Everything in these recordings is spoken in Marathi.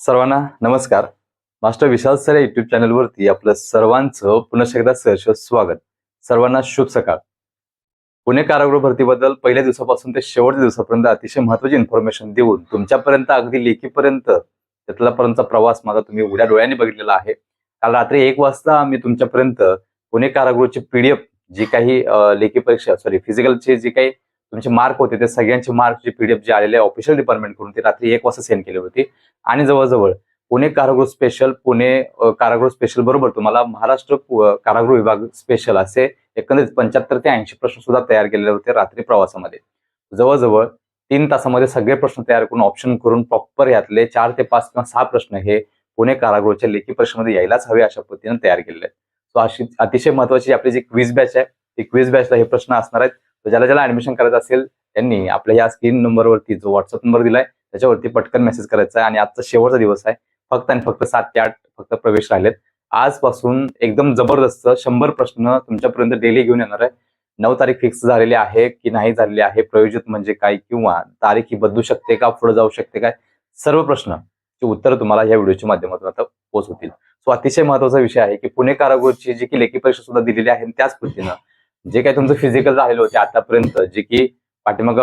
सर्वांना नमस्कार. मास्टर विशाल सर या युट्यूब चॅनलवरती आपलं सर्वांचं पुन्हा एकदा सहर्ष स्वागत. सर्वांना शुभ सकाळ. पुणे कारागृह भरतीबद्दल पहिल्या दिवसापासून ते शेवटच्या दिवसापर्यंत अतिशय महत्वाची इन्फॉर्मेशन देऊन तुमच्यापर्यंत अगदी लेखीपर्यंत त्यातल्यापर्यंत प्रवास माझा तुम्ही उघड्या डोळ्याने बघितलेला आहे. काल रात्री एक वाजता मी तुमच्यापर्यंत पुणे कारागृहची पीडीएफ जी काही लेखी परीक्षा सॉरी फिजिकलचे जे काही तुमचे मार्क होते ते सगळ्यांचे मार्क जे पीडीएफ जे आलेले ऑफिशियल डिपार्टमेंट करून ते रात्री एक वाजता सेंड केली होती. आणि जवळजवळ पुणे कारागृह स्पेशल पुणे कारागृह स्पेशल बरोबर तुम्हाला महाराष्ट्र कारागृह विभाग स्पेशल असे एकंदरीत पंच्याहत्तर ते ऐंशी प्रश्न सुद्धा तयार केलेले होते रात्री प्रवासामध्ये. जवळजवळ तीन तासामध्ये सगळे प्रश्न तयार करून ऑप्शन करून प्रॉपर यातले चार ते पाच किंवा सहा प्रश्न हे पुणे कारागृहाच्या लेखी परीक्षेमध्ये यायलाच हवे अशा पद्धतीने तयार केलेले आहेत. सो अशी अतिशय महत्वाची आपली जी क्विज बॅच आहे ती क्विज बॅचला हे प्रश्न असणार आहेत. तर ज्याला ज्याला ऍडमिशन करायचं असेल त्यांनी आपल्या या स्क्रीन नंबरवरती जो व्हॉट्सअप नंबर दिलाय त्याच्यावरती पटकन मेसेज करायचा आहे आणि आजचा शेवटचा दिवस आहे. फक्त आणि फक्त सात ते आठ फक्त प्रवेश राहिलेत. आजपासून एकदम जबरदस्त शंभर प्रश्न तुमच्यापर्यंत डेली घेऊन येणार आहे. नऊ तारीख फिक्स झालेली आहे की नाही झालेली आहे प्रयोजित म्हणजे काय किंवा तारीख ही बदलू शकते का पुढे जाऊ शकते काय? सर्व प्रश्न उत्तर तुम्हाला या व्हिडिओच्या माध्यमातून आता पोहोचवतील. सो अतिशय महत्त्वाचा विषय आहे की पुणे कारागृहची जी की लेखी परीक्षा सुद्धा दिलेली आहे त्याच पद्धतीनं जे काही तुमचं फिजिकल झालेलं होते आतापर्यंत जे की पाठीमाग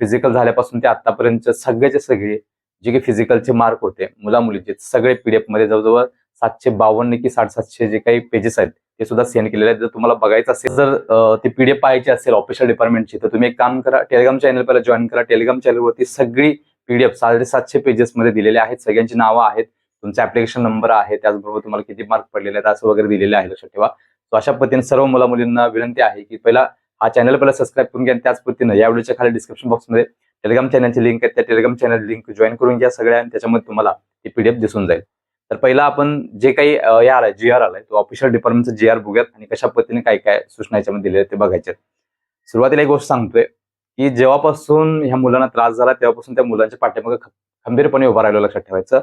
फिजिकल झाल्यापासून ते आतापर्यंत सगळ्याचे सगळे जे काही फिजिकलचे मार्क होते मुला मुलीचे सगळे पीडीएफमध्ये जवळजवळ सातशे बावन्न की साडेसातशे जे काही पेजेस आहेत ते सुद्धा सेंड केलेले आहेत. जर तुम्हाला बघायचं असेल जर अं, ती पीडीएफ पाहायची असेल ऑफिशियल डिपार्टमेंटची तर तुम्ही एक काम करा टेलिग्राम चॅनल पहिला जॉईन करा. टेलिग्राम चॅनलवरती सगळी पीडीएफ साडेसातशे पेजेस मध्ये दिलेले आहेत. सगळ्यांची नावं आहेत तुमचा ऍप्लिकेशन नंबर आहे त्याचबरोबर तुम्हाला किती मार्क पडलेले आहेत असं वगैरे दिलेले आहे. लक्षात ठेवा. सो अशा पद्धतीने सर्व मुला मुलींना विनंती आहे की पहिला हा चॅनल पहिला सबस्क्राईब करून घ्या आणि त्याच पद्धतीनं या व्हिडिओच्या खाली डिस्क्रिप्शन बॉक्समध्ये टेलिग्राम चॅनलची लिंक आहे. त्या टेलिग्राम चॅनल लिंक जॉईन करून घ्या सगळ्या आणि त्याच्यामध्ये तुम्हाला ती पीडीएफ दिसून जाईल. तर पहिला आपण जे काही या आलाय जी आर आलाय तो ऑफिशियल डिपार्टमेंटचा जी आर बघूयात आणि कशा पद्धतीने काय काय सूचना याच्यामध्ये दिलेल्या ते बघायचे सुरुवातीला एक गोष्ट सांगतोय की जेव्हापासून ह्या मुलांना त्रास झाला तेव्हापासून त्या मुलांच्या पाठीमागे खंबीरपणे उभा राहिलो लक्षात ठेवायचं.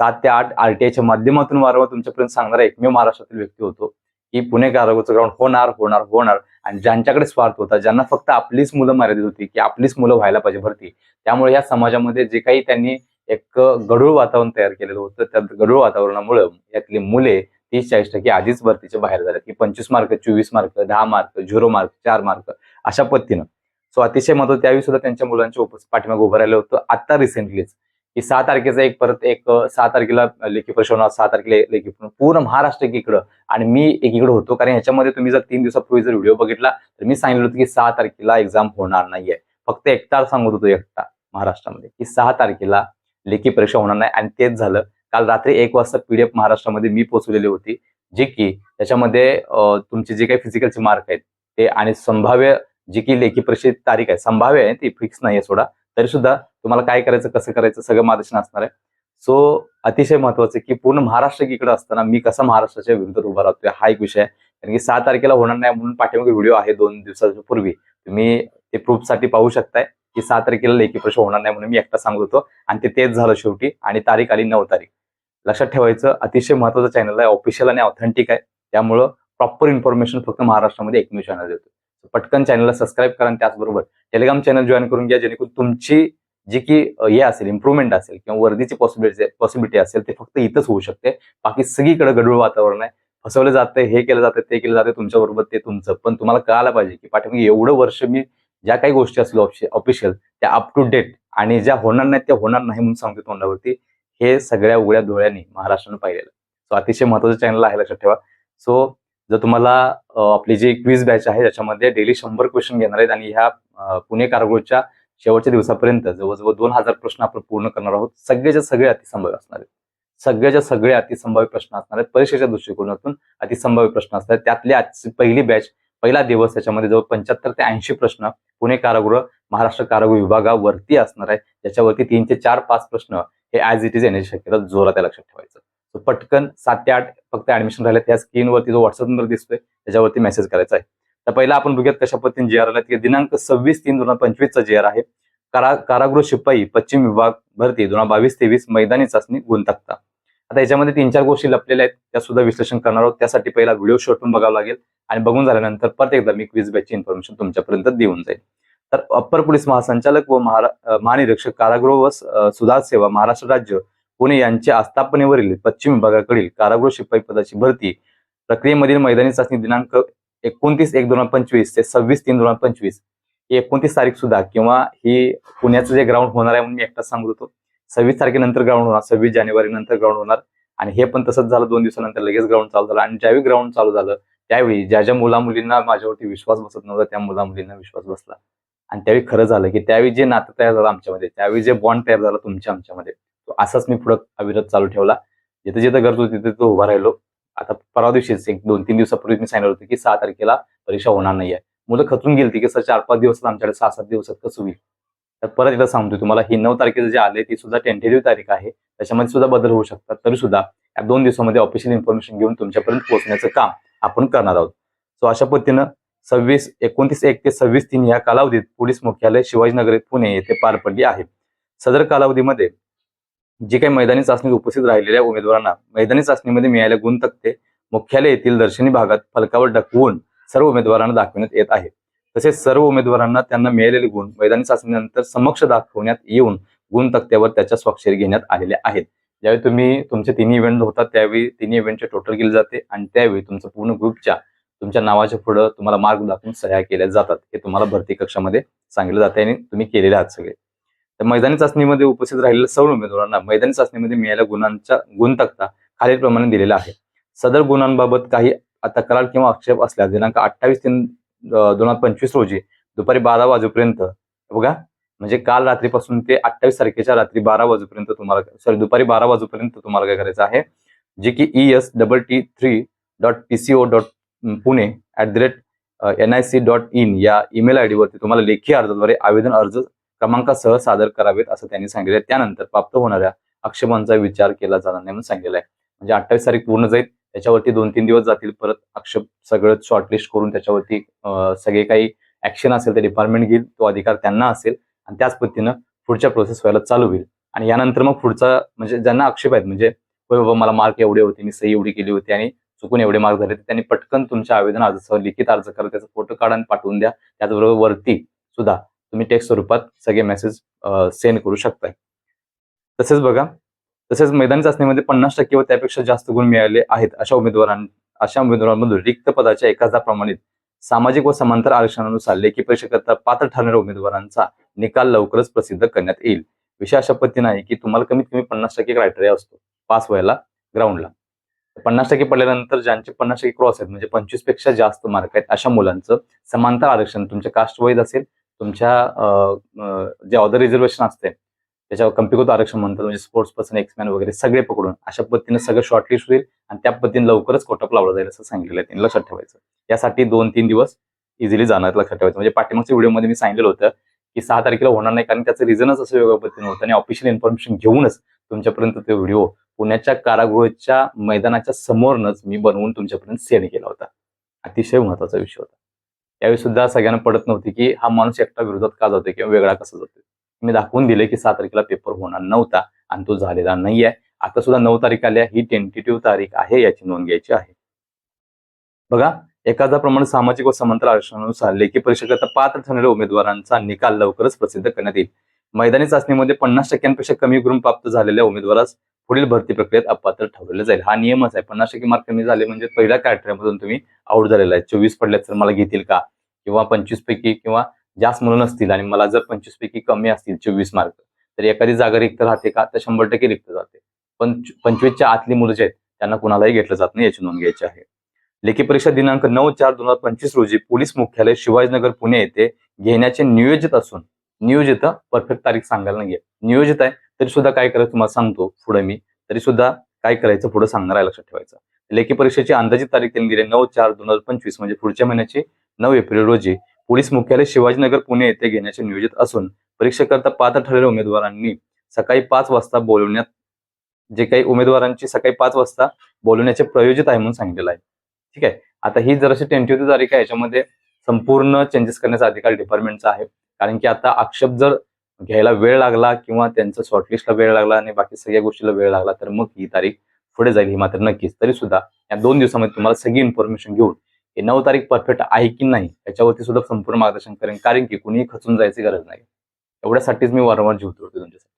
सात ते आठ आरटीआयच्या माध्यमातून वारंवार तुमच्यापर्यंत सांगणारा एकमेव महाराष्ट्रातील व्यक्ती होतो. की पुणे कारागृहाचं ग्राउंड होणार होणार होणार. आणि ज्यांच्याकडे स्वार्थ होता ज्यांना फक्त आपलीच मुलं मर्यादित होती की आपलीच मुलं व्हायला पाहिजे भरती. त्यामुळे या समाजामध्ये जे काही त्यांनी एक गढूळ वातावरण तयार केलेलं होतं त्या गढूळ वातावरणामुळे यातली मुले तीस चाळीस टक्के आधीच भरतीच्या बाहेर झाले की पंचवीस मार्क चोवीस मार्क दहा मार्क झिरो मार्क चार मार्क अशा पद्धतीनं. सो अतिशय महत्त्व त्यावेळी सुद्धा त्यांच्या मुलांच्या उप पाठीमागे उभं राहिलं होतं. आता रिसेंटलीच की सहा तारखेचा एक परत एक सहा तारखेला लेखी परीक्षा होणार सहा तारखेला लेखी पूर्ण महाराष्ट्र एकीकडं. आणि मी एकीकडे होतो कारण ह्याच्यामध्ये तुम्ही जर तीन दिवसापूर्वी जर व्हिडिओ बघितला तर मी सांगितलं होतं की सहा तारखेला एक्झाम होणार नाहीये. फक्त एकटा सांगत होतो एकटा महाराष्ट्रामध्ये की सहा तारखेला लेखी परीक्षा होणार नाही. आणि तेच झालं. काल रात्री एक वाजता पीडीएफ महाराष्ट्रामध्ये मी पोहोचवलेली होती जे की त्याच्यामध्ये तुमचे जे काही फिजिकलचे मार्क आहेत ते आणि संभाव्य जी की लेखी परीक्षेची तारीख आहे संभाव्य आहे ती फिक्स नाही आहे सोडा. तरी सुद्धा तुम्हाला काय करायचं कसं करायचं सगळं मार्गदर्शन असणार आहे. सो अतिशय महत्वाचं की पूर्ण महाराष्ट्र इकडे असताना मी कसा महाराष्ट्राच्या विरुद्ध उभा राहतोय हा एक विषय आहे. कारण की सहा तारखेला होणार नाही म्हणून पाठीमागे व्हिडिओ आहे दोन दिवसाच्या पूर्वी तुम्ही ते प्रूफसाठी पाहू शकताय की सहा तारखेला लेखी परीक्षा होणार नाही म्हणून मी एकटा सांगत होतो. आणि ते तेच झालं शेवटी आणि तारीख आली नऊ तारीख. लक्षात ठेवायचं अतिशय महत्वाचं चॅनल आहे ऑफिशियल आणि ऑथेंटिक आहे. त्यामुळं प्रॉपर इन्फॉर्मेशन फक्त महाराष्ट्रामध्ये एकमेव चॅनल देतो पटकन चॅनलला सबस्क्राईब करा आणि त्याचबरोबर टेलिग्राम चॅनल जॉईन करून घ्या जेणेकरून तुमची जी की हे असेल इम्प्रुव्हमेंट असेल किंवा वर्दीची पॉसिबिलिटी पॉसिबिलिटी असेल ते फक्त इथंच होऊ शकते. बाकी सगळीकडे गडूळ वातावरण आहे. फसवलं जातंय हे केलं जातं ते केलं जातं तुमच्याबरोबर ते तुमचं. पण तुम्हाला कळायला पाहिजे की पाठीमागे एवढं वर्ष मी ज्या काही गोष्टी असतील ऑफिशियल त्या अप टू डेट आणि ज्या होणार नाहीत त्या होणार नाही म्हणून सांगतो तोंडावरती हे सगळ्या उघड्या डोळ्याने महाराष्ट्रानं पाहिलेलं. सो अतिशय महत्वाचं चॅनल आहे लक्षात ठेवा. सो जर तुम्हाला आपली जी क्विज बॅच आहे त्याच्यामध्ये डेली शंभर क्वेश्चन घेणार आहेत आणि ह्या पुणे कारगोच्या शेवटच्या दिवसापर्यंत जवळजवळ दोन हजार प्रश्न आपण पूर्ण करणार आहोत. सगळेच्या सगळे अतिसंभाव्य असणार आहेत. सगळ्याच्या सगळे अतिसंभाव्य प्रश्न असणार आहेत. परीक्षेच्या दृष्टिकोनातून अतिसंभाव्य प्रश्न असणार आहेत त्यातली आजची पहिली बॅच पहिला दिवस त्याच्यामध्ये जवळ पंच्याहत्तर ते ऐंशी प्रश्न पुणे कारागृह महाराष्ट्र कारागृह विभागावरती असणार आहे त्याच्यावरती तीन ते चार पाच प्रश्न हे ॲज इट इज येण्याची शक्यता जोरात लक्षात ठेवायचं. पटकन सात ते आठ फक्त ऍडमिशन राहिले त्या स्क्रीनवरती जो व्हॉट्सअप नंबर दिसतोय त्याच्यावरती मेसेज करायचा आहे. तर पहिला आपण बघूयात कशा पद्धतीने जी आर आला दिनांक सव्वीस तीन दोन हजार पंचवीसचा जी आर आहे. कारा कारागृह शिपाई पश्चिम विभाग भरती दोन हजार बावीस तेवीस मैदानी चाचणी गुणतक्ता. आता याच्यामध्ये तीन चार गोष्टी लपलेल्या आहेत. त्या सुद्धा विश्लेषण करणार आहोत. त्यासाठी पहिला व्हिडिओ शॉर्टून बघावा लागेल. आणि बघून झाल्यानंतर परत एकदा मी क्विज बॅचची इन्फॉर्मेशन तुमच्यापर्यंत देऊन जाईल. तर अप्पर पोलीस महासंचालक व महारा- महानिरीक्षक कारागृह व सुधार सेवा महाराष्ट्र राज्य पुणे यांच्या आस्थापनेवरील पश्चिम विभागाकडील कारागृह शिपाई पदाची भरती प्रक्रियेमधील मैदानी चाचणी दिनांक एकोणतीस एक दोन हजार पंचवीस ते सव्वीस तीन दोन हजार पंचवीस. ही एकोणतीस तारीख सुद्धा किंवा ही पुण्याचं जे ग्राउंड होणार आहे म्हणून मी एकटाच सांगत होतो. सव्वीस तारखेनंतर ग्राउंड होणार सव्वीस जानेवारी नंतर ग्राउंड होणार आणि हे पण तसंच झालं दोन दिवसानंतर लगेच ग्राउंड चालू झालं आणि ज्यावेळी ग्राउंड चालू झालं त्यावेळी ज्या ज्या मुला मुलींना माझ्यावरती विश्वास बसत नव्हता त्या मुला मुलींना विश्वास बसला. आणि त्यावेळी खरं झालं की त्यावेळी जे नातं तयार झालं आमच्यामध्ये त्यावेळी जे बॉन्ड तयार झालं तुमच्या आमच्यामध्ये. असाच मी पुढं अविरत चालू ठेवला. जिथे जिथे गरज होती तिथे तो उभा राहिलो. आता परवा दिवशीच एक दोन तीन दिवसापूर्वी मी सांगितलं होतं की सहा तारखेला परीक्षा होणार नाहीये. मुलं खचून गेली की सर चार पाच दिवस आमच्याकडे सहा सात दिवसात कसं होईल? तर परत एकदा सांगतो तुम्हाला ही नऊ तारखेचं जे आले ती सुद्धा टेंटेटिव्ह तारीख आहे. त्याच्यामध्ये सुद्धा बदल होऊ शकतात. तरी सुद्धा या दोन दिवसामध्ये ऑफिशियल इन्फॉर्मेशन घेऊन तुमच्यापर्यंत पोहोचण्याचं काम आपण करणार आहोत. सो अशा पद्धतीनं सव्वीस एकोणतीस एक ते सव्वीस तीन या कालावधीत पोलीस मुख्यालय शिवाजीनगर पुणे येथे पार पडली आहे. सदर कालावधीमध्ये जे काही मैदानी चाचणीत उपस्थित राहिलेल्या उमेदवारांना मैदानी चाचणीमध्ये मिळाले गुण तक्ते मुख्यालय येथील दर्शनी भागात फलकावर डकवून सर्व उमेदवारांना दाखवण्यात येत आहे. तसेच सर्व उमेदवारांना त्यांना मिळालेले गुण मैदानी चाचणीनंतर समक्ष दाखवण्यात येऊन गुण तक्त्यावर त्याच्या स्वाक्षरी घेण्यात आलेल्या आहेत. ज्यावेळी तुम्ही तुमचे तिन्ही इव्हेंट होतात त्यावेळी तिन्ही इव्हेंटचे टोटल केले जाते आणि त्यावेळी तुमचं पूर्ण ग्रुपच्या तुमच्या नावाच्या पुढं तुम्हाला मार्क दाखवून सह्या केल्या जातात. हे तुम्हाला भरती कक्षामध्ये सांगितलं जाते आणि तुम्ही केलेले आहात सगळे. तर मैदानी चाचणीमध्ये उपस्थित राहिलेल्या सर्व उमेदवारांना मैदानी चाचणीमध्ये मिळालेल्या गुणांचा गुणतक्ता खालीलप्रमाणे दिलेला आहे सदर गुणांबाबत काही तक्रार किंवा आक्षेप असल्यास दिनांक अठ्ठावीस तीन दोन हजार पंचवीस रोजी दुपारी बारा वाजेपर्यंत बघा म्हणजे काल रात्रीपासून ते अठ्ठावीस तारखेच्या रात्री बारा वाजेपर्यंत तुम्हाला सॉरी दुपारी बारा वाजेपर्यंत तुम्हाला काय करायचं आहे जे की E S double T three dot P C O dot Pune at the rate N I C dot in या ईमेल आय डीवरती तुम्हाला लेखी अर्जाद्वारे आवेदन अर्ज क्रमांकासह सादर करावेत असं त्यांनी सांगितलं त्यानंतर प्राप्त होणाऱ्या आक्षेपांचा विचार केला जाणार नाही म्हणून सांगितलं आहे म्हणजे अठ्ठावीस तारीख पूर्ण जाईल त्याच्यावरती दोन तीन दिवस जातील परत आक्षेप सगळं शॉर्टलिस्ट करून त्याच्यावरती सगळे काही ऍक्शन असेल ते डिपार्टमेंट घेईल तो अधिकार त्यांना असेल आणि त्याच पद्धतीनं पुढच्या प्रोसेस व्हायला चालू होईल. आणि यानंतर मग पुढचा म्हणजे ज्यांना आक्षेप आहेत म्हणजे होय बाबा मला मार्क एवढे होते मी सही एवढी केली होती आणि चुकून एवढे मार्क झाले त्यांनी पटकन तुमच्या आवेदन अर्जासह लिखित अर्ज करा त्याचा फोटो काढा आणि पाठवून द्या. त्याचबरोबर वरती सुद्धा तुम्ही टेक्स्ट स्वरूपात सगळे मेसेज सेंड करू शकताय. तसेच बघा तसेच मैदानी चाचणीमध्ये पन्नास टक्के व त्यापेक्षा जास्त गुण मिळाले आहेत अशा उमेदवारां अशा उमेदवारांमधून रिक्त पदाच्या एखादा प्रमाणित सामाजिक व समांतर आरक्षणानुसार लेखी परीक्षेकरता पात्र ठरणाऱ्या उमेदवारांचा निकाल लवकरच प्रसिद्ध करण्यात येईल. विषय अशा पद्धतीने आहे की तुम्हाला कमीत कमी पन्नास टक्के क्रायटेरिया असतो. पास व्हायला ग्राउंडला पन्नास टक्के पडल्यानंतर ज्यांचे पन्नास टक्के क्रॉस आहेत म्हणजे पंचवीसपेक्षा जास्त मार्क आहेत अशा मुलांचं समांतर आरक्षण तुमच्या कास्ट वाईज असेल तुमच्या जे ऑदर रिझर्वेशन असते त्याच्यावर कम्पिकोत आरक्षण म्हणतात म्हणजे स्पोर्ट्स पर्सन एक्समॅन वगैरे सगळे पकडून अशा पद्धतीने सगळं शॉर्टलिस्ट होईल आणि त्या पद्धतीने लवकरच कोटप लावला जाईल असं सांगितलेलं आहे त्यांनी लक्षात ठेवायचं. यासाठी दोन तीन दिवस इझिली जाणार लक्षात ठेवायचं. म्हणजे पाठीमागच्या व्हिडिओमध्ये मी सांगितलं होतं की सहा तारखेला होणार नाही कारण त्याचं रिझनच असं वेगळ्या पद्धतीने होतं आणि ऑफिशियल इन्फॉर्मेशन घेऊनच तुमच्यापर्यंत ते व्हिडिओ पुण्याच्या कारागृहाच्या मैदानाच्या समोरनच मी बनवून तुमच्यापर्यंत सेंड केला होता. अतिशय महत्त्वाचा विषय होता. यावेळी सुद्धा सगळ्यांना पडत नव्हती की हा माणूस एकटा विरोधात का जातोय किंवा वेगळा कसा जातोय. मी दाखवून दिले की सहा तारखेला पेपर होणार नव्हता आणि तो झालेला नाहीये. आता सुद्धा नऊ तारीख आल्या ही टेंटेटिव्ह तारीख आहे याची नोंद घ्यायची आहे. बघा एखाद्याप्रमाणे सामाजिक व समांतर आरक्षणानुसार लेखी परीक्षेकरता पात्र ठरणाऱ्या उमेदवारांचा निकाल लवकरच प्रसिद्ध करण्यात येईल. मैदानी चाचणीमध्ये पन्नास टक्क्यांपेक्षा कमी गुण प्राप्त झालेल्या उमेदवारास पुढील भरती प्रक्रियेत अपात्र ठरवलं जाईल. हा नियमच आहे. पन्नास टक्के मार्क कमी झाले म्हणजे पहिल्या क्रायटेरियामधून तुम्ही आउट झालेला आहे. चोवीस पडल्यात तर मला घेतील का? किंवा पंचवीस पैकी किंवा जास्त मुलं नसतील आणि मला जर पंचवीस पैकी कमी असतील चोवीस मार्क तर एखादी जागा रिक्त राहते का? तर शंभर टक्के रिक्त जाते. पण पंचवीसच्या आतली मुलं जे आहेत त्यांना कुणालाही घेतलं जात नाही याची नोंद घ्यायची आहे. लेखी परीक्षा दिनांक नऊ चार दोन हजार पंचवीस रोजी पोलीस मुख्यालय शिवाजीनगर पुणे येथे घेण्याचे नियोजित असून नियोजित परफेक्ट तारीख सांगायला नाहीये. नियोजित आहे तरी सुद्धा काय करायचं तुम्हाला सांगतो पुढे मी. तरी सुद्धा काय करायचं पुढे सांगणार आहे लक्षात ठेवायचं. लेखी परीक्षेची अंदाजित तारीख त्यांनी दिली नऊ चार दोन हजार पंचवीस. म्हणजे पुढच्या महिन्याची नऊ एप्रिल रोजी पोलीस मुख्यालय शिवाजीनगर पुणे येथे घेण्याचे नियोजित असून परीक्षेकरता पात्र ठरलेल्या उमेदवारांनी सकाळी पाच वाजता बोलवण्यात जे काही उमेदवारांची सकाळी पाच वाजता बोलवण्याचे प्रयोजित आहे म्हणून सांगितलेलं आहे. ठीक आहे? आता ही जराशी टेंटेटिव्ह तारीख आहे याच्यामध्ये संपूर्ण चेंजेस करण्याचा अधिकार डिपार्टमेंटचा आहे. कारण की आता आक्षेप जर घ्यायला वेळ लागला किंवा त्यांचं शॉर्टलिस्टला वेळ लागला आणि बाकी सगळ्या गोष्टीला वेळ लागला तर मग ही तारीख पुढे जाईल ही मात्र नक्कीच. तरी सुद्धा या दोन दिवसामध्ये तुम्हाला सगळी इन्फॉर्मेशन घेऊन हे नऊ तारीख परफेक्ट आहे की नाही याच्यावरती सुद्धा संपूर्ण मार्गदर्शन करेन. कारण की कुणीही खचून जायची गरज नाही. एवढ्यासाठीच मी वारंवार जीव तोडतो तुमच्यासाठी.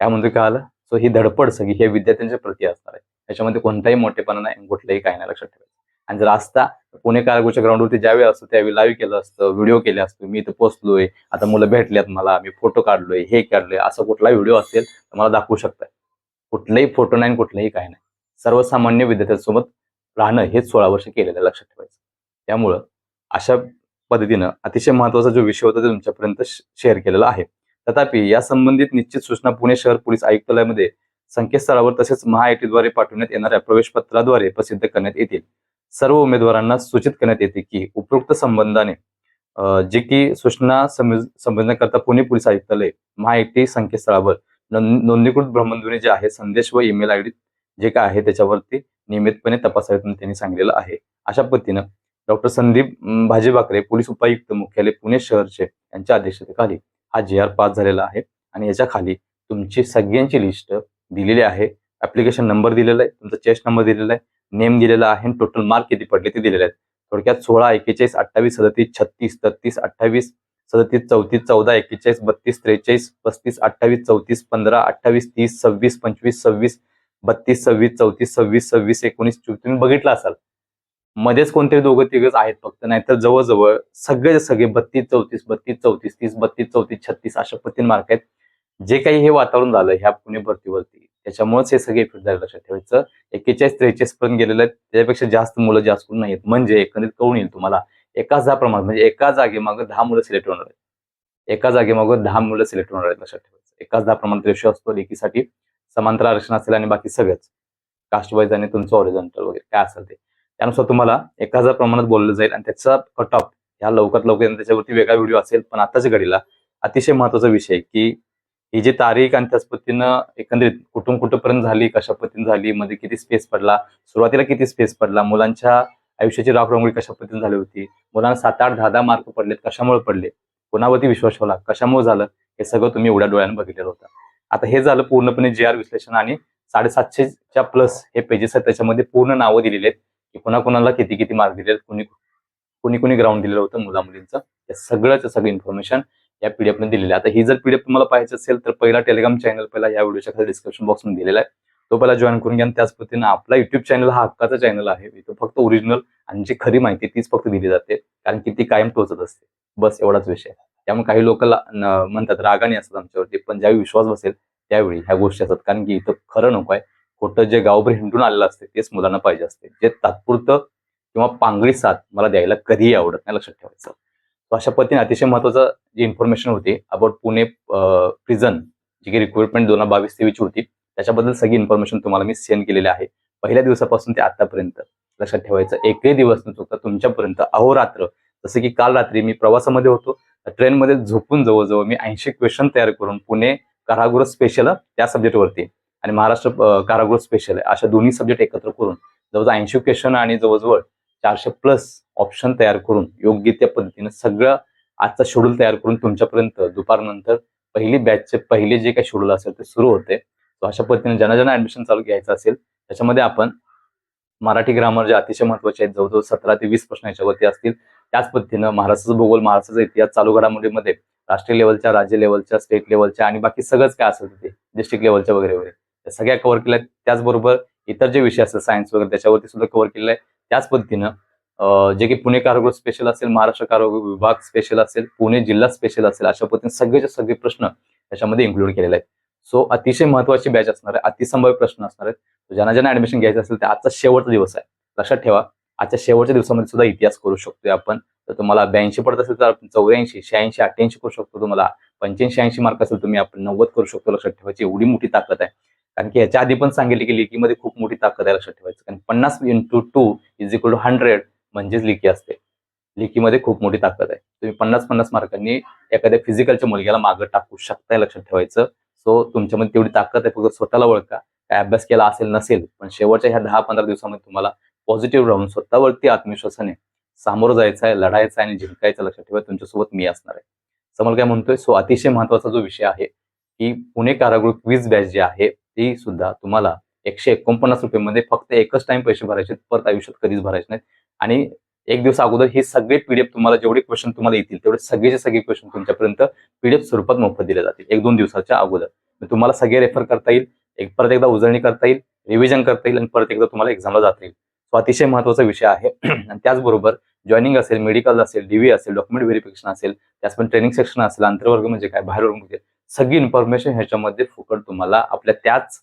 काय म्हणतो काय आलं? सो ही धडपड सगळी हे विद्यार्थ्यांच्या प्रती असणार आहे. त्याच्यामध्ये कोणताही मोठेपणा नाही कुठलंही काही नाही लक्षात ठेवायचं. आणि जर असता पुणे कारागृहच्या ग्राउंडवरती ज्यावेळी असतो त्यावेळी लाईव्ह केलं असतं व्हिडिओ केले असतो. मी इथं पोहोचलोय आता मुलं भेटल्यात मला मी फोटो काढलोय हे काढलोय असं कुठला व्हिडिओ असेल तर मला दाखवू शकताय. कुठलाही फोटो नाही कुठलंही काय नाही. सर्वसामान्य विद्यार्थ्यांसोबत राहणं हेच सोळा वर्ष केलेलं लक्षात ठेवायचं. त्यामुळं अशा पद्धतीनं अतिशय महत्त्वाचा जो विषय होता तो तुमच्यापर्यंत शेअर केलेला आहे. तथापि या संबंधित निश्चित सूचना पुणे शहर पोलीस आयुक्तालयामध्ये संकेतस्थळावर तसेच महाआयटीद्वारे पाठवण्यात येणाऱ्या प्रवेशपत्राद्वारे प्रसिद्ध करण्यात येतील. सर्व उमेदवारांना सूचित करण्यात येते की उपरोक्त संबंधाने जे की सूचना समज- समजण्याकरता पुणे पोलीस आयुक्तालय महाआयटी संकेतस्थळावर नोंदणीकृत भ्रमणध्वनी जे आहे संदेश व ईमेल आयडी जे काय आहे त्याच्यावरती नियमितपणे तपासावेत म्हणून त्यांनी सांगितलेलं आहे. अशा पद्धतीनं डॉक्टर संदीप भाजी भाकरे पोलीस उपायुक्त मुख्यालय पुणे शहरचे यांच्या अध्यक्षतेखाली हा जी आर पास झालेला आहे आणि याच्या खाली तुमची सगळ्यांची लिस्ट दिलेली आहे. ऍप्लिकेशन नंबर दिलेला आहे तुमचा चेस्ट नंबर दिलेला आहे नेम दिलेला आहे टोटल मार्क किती पडले ते दिलेले आहेत. थोडक्यात सोळा एक्केचाळीस अठ्ठावीस सदतीस छत्तीस तत्तीस अठ्ठावीस सदतीस चौतीस चौदा एक्केचाळीस बत्तीस त्रेचाळीस पस्तीस अठ्ठावीस चौतीस पंधरा अठ्ठावीस तीस सव्वीस पंचवीस सव्वीस बत्तीस सव्वीस चौतीस सव्वीस सव्वीस एकोणीस चोवीस तुम्ही बघितलं असाल. मध्येच कोणतरी दोघं तिघच आहेत फक्त नाहीतर जवळजवळ सगळे सगळे बत्तीस चौतीस बत्तीस चौतीस तीस बत्तीस चौतीस छत्तीस अशा पद्धतीने मार्क आहेत. जे काही हे वातावरण झालं ह्या पुणे भरतीवरती त्याच्यामुळेच हे सगळे इफेक्ट झाले लक्षात ठेवायचं. एक्केचाळीस त्रेचाळीस पर्यंत गेलेले आहेत. त्याच्यापेक्षा जास्त मुलं जास्त करून नाहीत म्हणजे एकंदरीत कळून येईल तुम्हाला एका जा प्रमाणात म्हणजे एका जागेमागं दहा मुलं सिलेक्ट होणार आहेत. एका जागेमागं दहा मुलं सिलेक्ट होणार आहेत लक्षात ठेवायचं. एकाच दहा प्रमाणात रेशो असतो लेखीसाठी समांतर आरक्षण असेल आणि बाकी सगळंच. कास्ट वाईज आणि तुमचं ऑरिजॉन्टल वगैरे काय असेल ते. त्यानुसार तुम्हाला एकाच हजार प्रमाणात बोललं जाईल आणि त्याचा कट ऑफ ह्या लवकरात लवकर त्याच्यावरती वेगळा व्हिडिओ असेल पण आताच्या घडीला अतिशय महत्त्वाचा विषय आहे की ही जी तारीख आणि त्याच पद्धतीनं एकंदरीत कुठून कुठंपर्यंत झाली कशा पद्धतीने झाली मध्ये किती स्पेस पडला सुरुवातीला किती स्पेस पडला मुलांच्या आयुष्याची राखरंगोळी कशा पद्धतीने झाली होती मुलांना सात आठ दहा दहा मार्क पडलेत कशामुळे पडले कोणावरती विश्वास ठेवला कशामुळे झालं हे सगळं तुम्ही एवढ्या डोळ्यानं बघितलेलं होतं. आता हे झालं पूर्णपणे जे आर विश्लेषण आणि साडेसातशेच्या प्लस हे पेजेस आहेत त्याच्यामध्ये पूर्ण नावं दिलेली आहेत की कोणाकोणाला किती किती मार्क दिले आहेत कुणी कुणी कुणी ग्राउंड दिलेलं होतं मुला मुलींचं सगळंच सगळं इन्फॉर्मेशन या पीडीएफमध्ये दिलेलं आता ही जर पीडीएफ तुम्हाला पाहायचं असेल तर पहिला टेलिग्राम चॅनल पहिला या व्हिडिओच्या खाली डिस्क्रिप्शन बॉक्समध्ये दिलेला आहे. तो पहिला जॉईन करून घ्या आणि त्याच पद्धतीनं आपला युट्यूब चॅनल हा हक्काचा चॅनल आहे. इथं फक्त ओरिजिनल आणि जी खरी माहिती तीच फक्त दिली जाते. कारण की ती कायम टोचत असते. बस एवढाच विषय. त्यामुळे काही लोक म्हणतात रागाने असतात आमच्यावरती. पण ज्यावेळी विश्वास बसेल त्यावेळी ह्या गोष्टी असतात. कारण की इथं खरं नको आहे. खोटं जे गावभर हिंडून आलेलं असते तेच मुलांना पाहिजे असते. जे तात्पुरतं किंवा पांगडी साथ मला द्यायला कधीही आवडत नाही लक्षात ठेवायचं. अशा पद्धतीने अतिशय महत्वाचं जी इन्फॉर्मेशन होती अबाउट पुणे प्रिझन जी की रिक्रुटमेंट दोन हजार बावीस तेवीसची होती त्याच्याबद्दल सगळी इन्फॉर्मेशन तुम्हाला मी सेंड केलेली आहे. पहिल्या दिवसापासून ते आतापर्यंत. लक्षात ठेवायचं एकही दिवस न चुकता तुमच्यापर्यंत अहोरात्र जसं की काल रात्री मी प्रवासामध्ये होतो ट्रेनमध्ये झोपून जवळजवळ मी ऐंशी क्वेश्चन तयार करून पुणे कारागृह स्पेशल त्या सब्जेक्टवरती आणि महाराष्ट्र कारागृह स्पेशल अशा दोन्ही सब्जेक्ट एकत्र करून जवळजवळ ऐंशी क्वेश्चन आणि जवळजवळ चारशे प्लस ऑप्शन तयार करून योग्य त्या पद्धतीने सगळं आजचा शेड्यूल तयार करून तुमच्यापर्यंत दुपारनंतर पहिली बॅचचे पहिले जे काही शेड्यूल असेल ते सुरू होते. तो अशा पद्धतीने ज्यांना ज्यांना ऍडमिशन चालू घ्यायचं असेल त्याच्यामध्ये आपण मराठी ग्रामर जे अतिशय महत्त्वाचे आहेत जवळजवळ सतरा ते वीस प्रश्न याच्यावरती असतील. त्याच पद्धतीनं महाराष्ट्राचा भूगोल महाराष्ट्राचा इतिहास चालू घडामोडीमध्ये राष्ट्रीय लेवलच्या राज्य लेवलच्या स्टेट लेवलच्या आणि बाकी सगळंच काय असेल तिथे डिस्ट्रिक्ट लेवलच्या वगैरे वगैरे त्या सगळ्या कव्हर केल्या त्याचबरोबर इतर जे विषय असतील सायन्स वगैरे त्याच्यावरती सुद्धा कव्हर केलेलं आहे. त्याच पद्धतीनं जे की पुणे कारागृह स्पेशल असेल महाराष्ट्र कारागृह विभाग स्पेशल असेल पुणे जिल्हा स्पेशल असेल अशा पद्धतीने सगळेचे सगळे प्रश्न त्याच्यामध्ये इन्क्लूड केलेले आहेत. सो अतिशय महत्वाची बॅच असणार आहे अतिसंभाव्य प्रश्न असणार आहेत. ज्यांना ज्यांना ऍडमिशन घ्यायचं असेल तर आजचा शेवटचा दिवस आहे. लक्षात ठेवा आजच्या शेवटच्या दिवसामध्ये सुद्धा इतिहास करू शकतोय आपण. तर तुम्हाला ब्याऐंशी पडत असेल तर आपण चौऱ्याऐंशी शहाऐंशी अठ्ठ्याऐंशी करू शकतो तुम्हाला. पंच्याऐंशी ऐंशी मार्क असेल तुम्ही आपण नव्वद करू शकतो. लक्षात ठेवायची एवढी मोठी ताकद आहे. कारण की याच्या आधी पण सांगितले की लिकीमध्ये खूप मोठी ताकद आहे लक्षात ठेवायचं. कारण पन्नास into two is equal to hundred म्हणजेच लिकी असते. लिकीमध्ये खूप मोठी ताकद आहे. तुम्ही पन्नास पन्नास मार्कांनी एखाद्या फिजिकलच्या मुलग्याला मागं टाकू शकताय लक्षात ठेवायचं. सो तुमच्यामध्ये तेवढी ताकद आहे फक्त स्वतःला ओळखा. काय अभ्यास केला असेल नसेल पण शेवटच्या ह्या दहा पंधरा दिवसामध्ये तुम्हाला पॉझिटिव्ह राहून स्वतःवरती आत्मविश्वासाने सामोरं जायचं आहे लढायचं आहे आणि जिंकायचं लक्षात ठेवा. तुमच्यासोबत मी असणार आहे. समोर काय म्हणतोय? सो अतिशय महत्त्वाचा जो विषय आहे की पुणे कारागृह क्विज बॅच जे आहे ती सुद्धा तुम्हाला एकशे एकोणपन्नास रुपये फक्त एकच टाइम पैसे भरायचे परत आयुष्यात कधीच भरायचे नाहीत. आणि एक दिवस अगोदर हे सगळे पीडीएफ तुम्हाला जेवढे क्वेश्चन तुम्हाला येतील तेवढे सगळेचे सगळे क्वेश्चन तुमच्यापर्यंत पीडीएफ स्वरूपात मोफत दिले जातील. एक दोन दिवसाच्या अगोदर. तुम्हाला सगळे रेफर करता येईल. एक परत एकदा उजळणी करता येईल. रिव्हिजन करता येईल आणि परत एकदा तुम्हाला एक्झामला जाता येईल. तो अतिशय महत्त्वाचा विषय आहे. आणि त्याचबरोबर जॉईनिंग असेल मेडिकल असेल डीव्ही असेल डॉक्युमेंट व्हेरिफिकेशन असेल त्याचप्रमाणे ट्रेनिंग सेक्शन असेल आंतरवर्ग म्हणजे काय बाहेर म्हणजे सगळी इन्फॉर्मेशन ह्याच्यामध्ये फुकट तुम्हाला आपल्या त्याच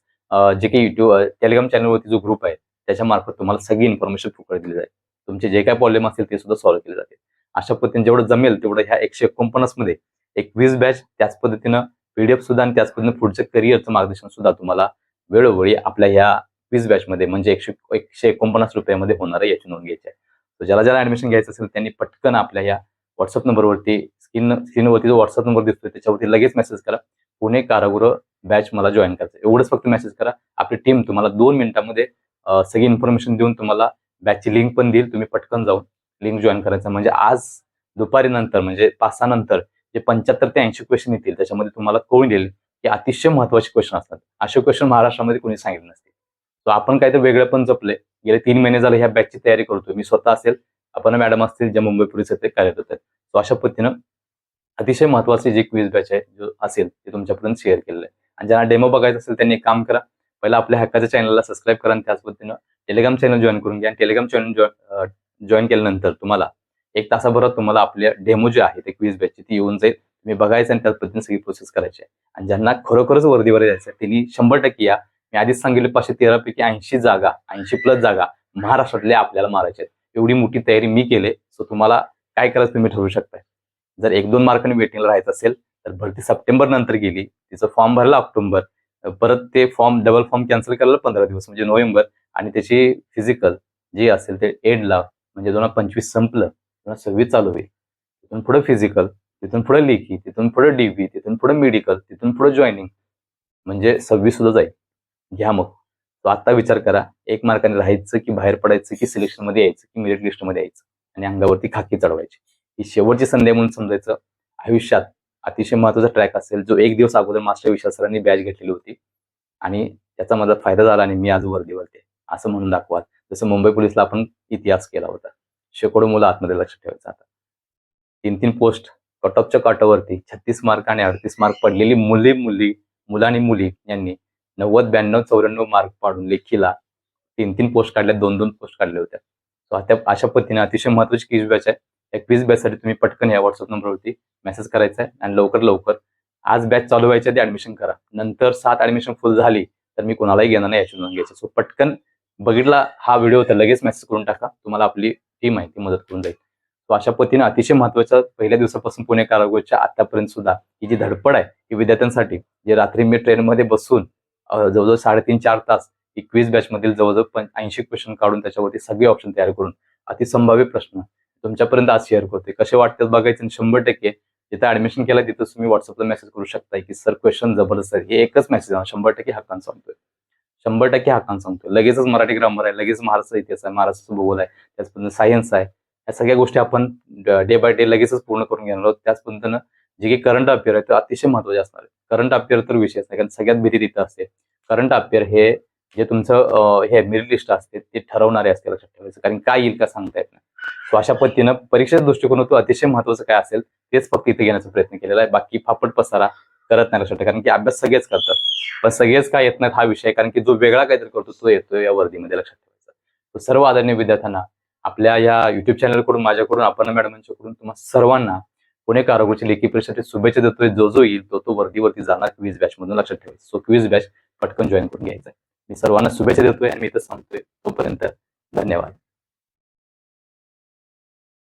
जे काही युट्यूब टेलिग्राम चॅनलवरती जो ग्रुप आहे त्याच्या मार्फत तुम्हाला सगळी इन्फॉर्मेशन फुकट दिली जाईल. तुमचे जे काय प्रॉब्लेम असतील ते सुद्धा सॉल्व्ह केले जाते अशा पद्धतीने जेवढं जमेल तेवढं ह्या एकशे एकोणपन्नासमध्ये एक वीस बॅच त्याच पद्धतीनं पीडीएफ सुद्धा आणि त्याच पद्धतीनं पुढचं करिअरचं मार्गदर्शन सुद्धा तुम्हाला वेळोवेळी आपल्या ह्या वीस बॅच मध्ये म्हणजे एकशे एकशे एकोणपन्नास रुपयामध्ये होणार आहे याची नोंद घ्यायची आहे. तर ज्याला ज्याला ऍडमिशन घ्यायचं असेल त्यांनी पटकन आपल्या या व्हॉट्सअप नंबरवरती स्क्रीन स्क्रीनवरती जो व्हॉट्सअप नंबर दिसतोय त्याच्यावरती लगेच मेसेज करा. पुणे कारागृह बॅच मला जॉईन करायचं एवढंच फक्त मेसेज करा. आपली टीम तुम्हाला दोन मिनिटांमध्ये सगळी इन्फॉर्मेशन देऊन तुम्हाला बॅचची लिंक पण देईल. तुम्ही पटकन जाऊन लिंक जॉईन करायचं. म्हणजे आज दुपारी नंतर म्हणजे पाच सहा नंतर जे पंच्याहत्तर ते ऐंशी क्वेश्चन येतील त्याच्यामध्ये तुम्हाला कळून येईल की अतिशय महत्त्वाचे क्वेश्चन असतात. असे क्वेश्चन महाराष्ट्रामध्ये कोणी सांगितले नसते सो आपण काय तर वेगळं पण जपले. गेले तीन महिने झाले ह्या बॅचची तयारी करतोय. मी स्वतः असेल आपण मॅडम असतील ज्या मुंबई पोलीस आहेत कार्यरत आहेत. सो अशा पद्धतीनं अतिशय महत्वाची जी क्विज बॅच आहे जो असेल ते तुमच्यापर्यंत शेअर केलेलं आहे. आणि ज्यांना डेमो बघायचं असेल त्यांनी एक काम करा. पहिला आपल्या हक्काच्या चॅनलला सबस्क्राईब करा आणि त्याच पद्धतीनं टेलिग्राम चॅनल जॉईन करून घ्या. आणि टेलिग्राम चॅनल जॉईन केल्यानंतर तुम्हाला एक तासाभरात तुम्हाला आपल्या डेमो जे आहे ते क्विज बॅचची ती येऊन जाईल. तुम्ही बघायचं आणि त्याच पद्धतीने सगळी प्रोसेस करायची आहे. आणि ज्यांना खरोखरच वर्दीवर जायचं आहे त्यांनी शंभर टक्के या. मी आधीच सांगितले पाचशे तेरा पैकी ऐंशी जागा ऐंशी प्लस जागा महाराष्ट्रातल्या आपल्याला मारायच्या आहेत. एवढी मोठी तयारी मी केली सो तुम्हाला काय करायचं तुम्ही ठरवू शकताय. जर एक दोन मार्कांनी वेटिंगला राहायचं असेल तर भरती सप्टेंबर नंतर गेली. तिचं फॉर्म भरला ऑक्टोबर. परत ते फॉर्म डबल फॉर्म कॅन्सल करायला पंधरा दिवस म्हणजे नोव्हेंबर. आणि त्याची फिजिकल जे असेल ते एंडला म्हणजे दोन हजार पंचवीस संपलं. दोन हजार सव्वीस चालू होईल. तिथून पुढे फिजिकल तिथून पुढे लेखी तिथून पुढे डीव्ही तिथून पुढे मेडिकल तिथून पुढे जॉईनिंग म्हणजे सव्वीस सुद्धा जाईल. घ्या मग. तो आता विचार करा एक मार्काने राहायचं की बाहेर पडायचं की सिलेक्शनमध्ये यायचं की मेरिट लिस्टमध्ये यायचं? आणि अंगावरती खाकी चढवायची. ही शेवटची संधी म्हणून समजायचं. आयुष्यात अतिशय महत्त्वाचा ट्रॅक असेल जो एक दिवस अगोदर मास्टर विशाल सरांनी बॅच घेतलेली होती. आणि त्याचा माझा फायदा झाला आणि मी आज वर्दीवरती आहे. असं म्हणून दाखवा जसं मुंबई पोलिसला आपण इतिहास केला होता. शेकडो मुलं आतमध्ये लक्ष ठेवायचं आता. तीन तीन पोस्ट कट ऑफच्या काटावरती छत्तीस मार्क आणि अडतीस मार्क पडलेली मुली मुली मुलं आणि मुली यांनी नव्वद ब्याण्णव चौऱ्याण्णव मार्क पाडून लेखीला तीन तीन पोस्ट काढल्या दोन दोन पोस्ट काढल्या होत्या. सो त्या अशा पद्धतीने अतिशय महत्वाची क्विज बॅच आहे. एकवीस बॅच बॅचसाठी तुम्ही पटकन या व्हॉट्सअप नंबरवरती मेसेज करायचा आहे आणि लवकर लवकर आज बॅच चालू व्हायच्या आधी ऍडमिशन करा. नंतर सात ऍडमिशन फुल झाली तर मी कोणालाही घेणार नाही याची नोंद घ्यायची. सो पटकन बघितला हा व्हिडिओ तर लगेच मेसेज करून टाका. तुम्हाला आपली टीम आहे ती मदत करून जाईल. सो अशा पद्धतीने अतिशय महत्त्वाचा पहिल्या दिवसापासून पुणे कारागृहच्या आतापर्यंत सुद्धा ही जी धडपड आहे ही विद्यार्थ्यांसाठी जे रात्री मी ट्रेनमध्ये बसून जवळजवळ साडेतीन चार तास एकवीस बॅच मधील जवळजवळ ऐंशी क्वेश्चन काढून त्याच्यावरती सगळे ऑप्शन तयार करून अतिसंभाव्य प्रश्न तुमच्यापर्यंत आज शेअर होते. कसे वाटतात बघायचे शंभर टक्के जिथं ऍडमिशन केलं तिथं तुम्ही व्हॉट्सअपला मेसेज करू शकताय की सर क्वेश्चन जबरदस्त आहे. हे एकच मेसेज आहे. शंभर टक्के हक्कान सांगतोय. शंभर टक्के हक्कान सांगतोय. लगेचच मराठी ग्रामर आहे. लगेच महाराष्ट्र इतिहास आहे. महाराष्ट्राचं भूगोल आहे. त्याच सायन्स आहे. या सगळ्या गोष्टी आपण डे बाय डे लगेचच पूर्ण करून घेणार आहोत. त्याच पद्धतीनं जे काही करंट अफेअर आहे ते अतिशय महत्त्वाचे असणार आहे करंट अफेअर तर विषयच नाही. कारण सगळ्यात भीती तिथं असते. करंट अफेअर हे जे तुमचं हे मेरिट लिस्ट असते ते ठरवणारे असते लक्षात ठेवायचं. कारण काय येईल का सांगता येत नाही. सो अशा पद्धतीनं परीक्षेच्या दृष्टिकोनातून अतिशय महत्वाचं काय असेल तेच फक्त इथे घेण्याचा प्रयत्न केलेला आहे. बाकी फापट पसारा करत नाही लक्षात कारण की अभ्यास सगळेच करतात. पण सगळेच काय येत नाहीत हा विषय कारण की जो वेगळा काहीतरी करतो तो येतो या वर्दीमध्ये लक्षात ठेवायचा. सर्व आदरणीय विद्यार्थ्यांना आपल्या या युट्यूब चॅनलकडून माझ्याकडून आपण मॅडमांच्याकडून तुम्हाला सर्वांना पुणे कारागृहाची लेखी परीक्षेसाठी शुभेच्छा देतोय. जो जो येईल तो तो वर्दीवरती जाणार क्वीज बॅच मधून लक्षात ठेवायचं. सो क्वीज बॅच पटकन जॉईन करून घ्यायचा मी सर्वांना शुभेच्छा देतोय आणि मी इथं सांगतोय तोपर्यंत धन्यवाद.